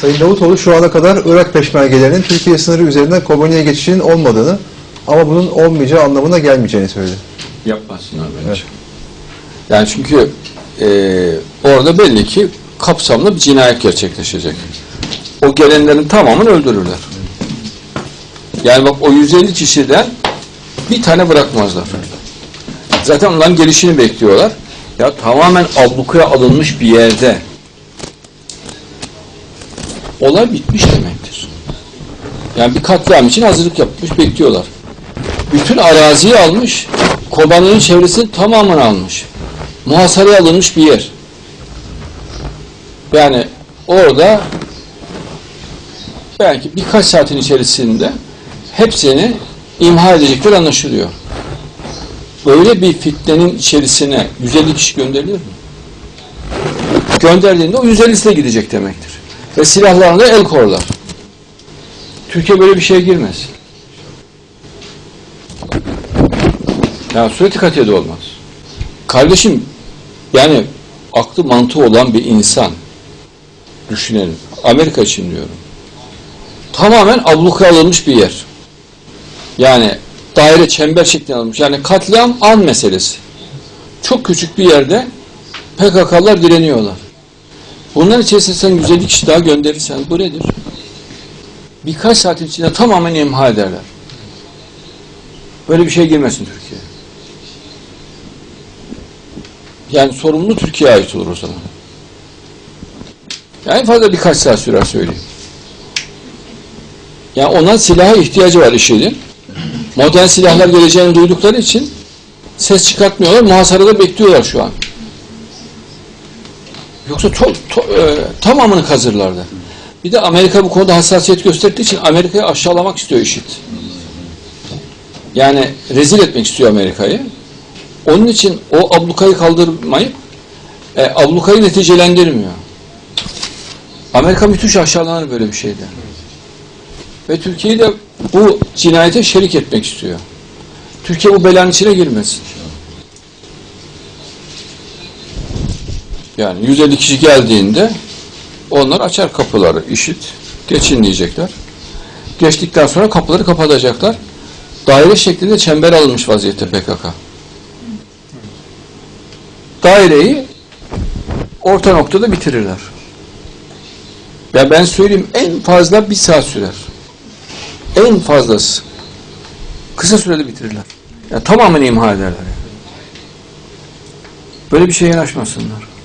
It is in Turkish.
Sayın Davutoğlu şu ana kadar Irak peşmergelerinin Türkiye sınırı üzerinden Kobani'ye geçişinin olmadığını ama bunun olmayacağı anlamına gelmeyeceğini söyledi. Yapmasınlar bence. Yani çünkü e, orada belli ki kapsamlı bir cinayet gerçekleşecek. O gelenlerin tamamını öldürürler. Yani bak o 150 kişiden bir tane bırakmazlar. Zaten onların gelişini bekliyorlar. Ya tamamen ablukaya alınmış bir yerde olay bitmiş demektir. Yani bir katliam için hazırlık yapmış, bekliyorlar. Bütün araziyi almış, Kobani'nin çevresinin tamamını almış. Muhasaraya alınmış bir yer. Yani orada belki birkaç saatin içerisinde hepsini imha edecekler anlaşılıyor. Böyle bir fitnenin içerisine 150 kişi gönderilir mi? Gönderdiğinde o 150'si de gidecek demektir. Ve silahlarına el korlar. Türkiye böyle bir şeye girmez. Yani sureti katiyede olmaz. Kardeşim yani aklı mantığı olan bir insan düşünelim. Amerika için diyorum. Tamamen abluka alınmış bir yer. Yani daire çember şeklinde alınmış. Yani katliam an meselesi. Çok küçük bir yerde PKK'lar direniyorlar. Bunların içerisinde sen 150 kişi daha gönderirsen bu nedir? Birkaç saatin içinde tamamen imha ederler. Böyle bir şey girmesin Türkiye. Yani sorumlu Türkiye'ye ait olur o zaman. Yani fazla birkaç saat sürer söyleyeyim. Yani ona silaha ihtiyacı var IŞİD'in. Modern silahlar geleceğini duydukları için ses çıkartmıyorlar. Muhasarada bekliyorlar şu an. Yoksa to, to, e, tamamını kazırlardı. Bir de Amerika bu konuda hassasiyet gösterdiği için Amerika'yı aşağılamak istiyor IŞİD. Yani rezil etmek istiyor Amerika'yı. Onun için o ablukayı kaldırmayıp e, ablukayı neticelendirmiyor. Amerika müthiş aşağılanır böyle bir şeyde. Ve Türkiye'yi de bu cinayete şerik etmek istiyor. Türkiye bu belanın içine girmesin. Yani 150 kişi geldiğinde onlar açar kapıları, işit, geçin diyecekler. Geçtikten sonra kapıları kapatacaklar. Daire şeklinde çember alınmış vaziyette PKK. Daireyi orta noktada bitirirler. Ya ben söyleyeyim en fazla bir saat sürer. En fazlası. Kısa sürede bitirirler. Ya tamamen imha ederler. yani. Böyle bir şeye yanaşmasınlar.